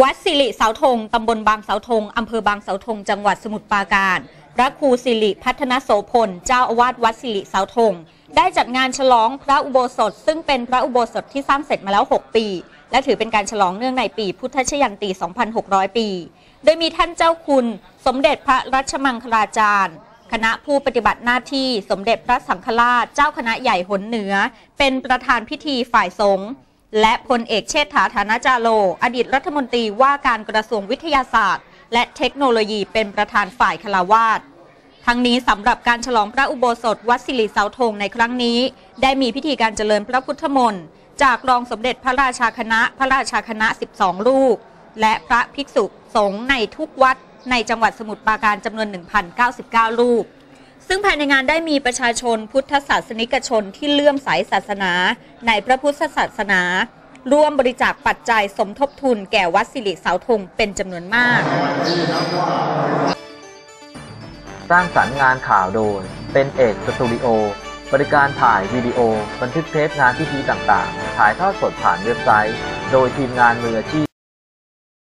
วัดสิริเสาธงตำบลบางเสาธงอำเภอบางเสาธง จังหวัดสมุทรปราการ พระครูสิริพัฒนโสพล เจ้าอาวาสวัดสิริเสาธง ได้จัดงานฉลองพระอุโบสถ ซึ่งเป็นพระอุโบสถที่สร้างเสร็จมาแล้ว 6 ปี และถือเป็นการฉลองเนื่องในปีพุทธชยันตี 2,600 ปี โดยมีท่านเจ้าคุณ สมเด็จพระรัชมังคลาจารย์คณะผู้ปฏิบัติหน้าที่สมเด็จพระสังฆราช เจ้าคณะใหญ่หนเหนือ เป็นประธานพิธีฝ่ายสงฆ์ และพลเอกเชษฐาฐานะจาโล อดีตรัฐมนตรีว่าการกระทรวงวิทยาศาสตร์ และเทคโนโลยีเป็นประธานฝ่ายคลาวาสทั้งนี้สำหรับการฉลองพระอุโบสถวัดสิริเสาธงในครั้งนี้ ได้มีพิธีการเจริญพระพุทธมนต์จากรองสมเด็จพระราชาคณะพระราชาคณะ 12 รูป และพระภิกษุสงฆ์ในทุกวัดในจังหวัดสมุทรปราการจำนวน 1,099 รูป ซึ่งภายในงานได้มีประชาชนพุทธศาสนิกชนที่เลื่อมใสศาสนา ในพระพุทธศาสนา ร่วมบริจาคปัจจัยสมทบทุนแก่วัดสิริเสาธงเป็นจำนวนมาก สร้างสรรค์งานข่าวโดย เป็นเอกสตูดิโอ บริการถ่ายวิดีโอ บันทึกเทปงานพิธีต่างๆ ถ่ายทอดสดผ่านเว็บไซต์ โดยทีมงานมืออาชีพ